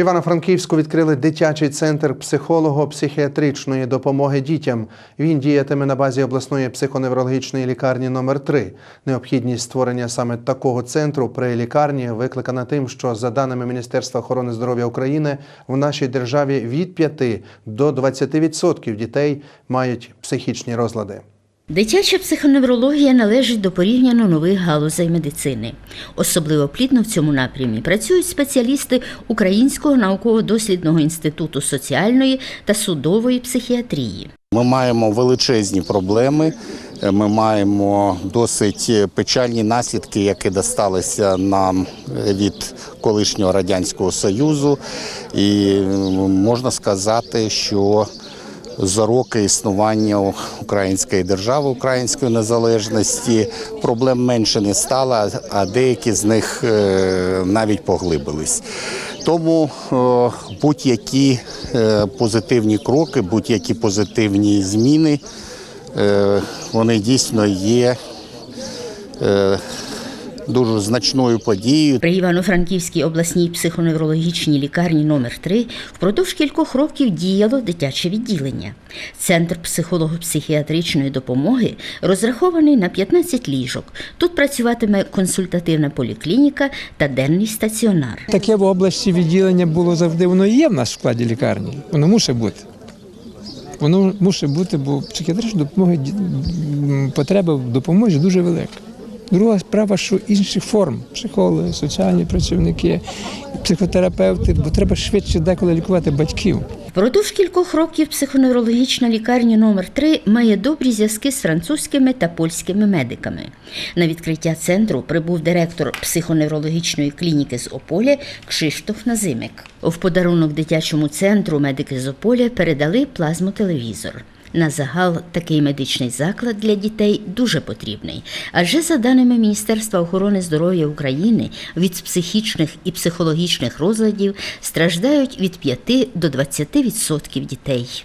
Івано-Франківську відкрили дитячий центр психолого-психіатричної допомоги дітям. Він діятиме на базі обласної психоневрологічної лікарні номер 3 Необхідність створення саме такого центру при лікарні викликана тим, що за даними Міністерства охорони здоров'я України в нашій державі від 5 до 20% дітей мають психічні розлади. Дитяча психоневрологія належить до порівняно нових галузей медицини. Особливо плідно в цьому напрямі працюють спеціалісти Українського науково-дослідного інституту соціальної та судової психіатрії. Ми маємо величезні проблеми. Ми маємо досить печальні наслідки, які досталися нам від колишнього радянського союзу, і можна сказати, що за роки існування української держави, української незалежності проблем менше не стало, а деякі з них е, навіть поглибились. Тому е, будь-які е, позитивні кроки, будь-які позитивні зміни, вони дійсно є дуже значною подією. При Івано-Франківській обласній психоневрологічній лікарні номер 3 впродовж кількох років діяло дитяче відділення. Центр психолого-психіатричної допомоги розрахований на 15 ліжок. Тут працюватиме консультативна поліклініка та денний стаціонар. Таке в області відділення було завжди, воно і є в нас в складі лікарні. Воно мусить бути. Воно мусить бути, бо психіатрична допомога потреба в допомозі дуже велика. Друга справа, що інших форм психологи, соціальні працівники, психотерапевти, бо треба швидше деколи лікувати батьків. Впродовж кількох років психоневрологічна лікарня номер 3 має добрі зв'язки з французькими та польськими медиками. На відкриття центру прибув директор психоневрологічної клініки з Ополя Кшиштоф Назимик. В подарунок дитячому центру медики з Ополя передали плазмотелевізор. На загал такий медичний заклад для дітей дуже потрібний. Адже за даними Міністерства охорони здоров'я України, від психічних і психологічних розладів страждають від 5 до 20% дітей.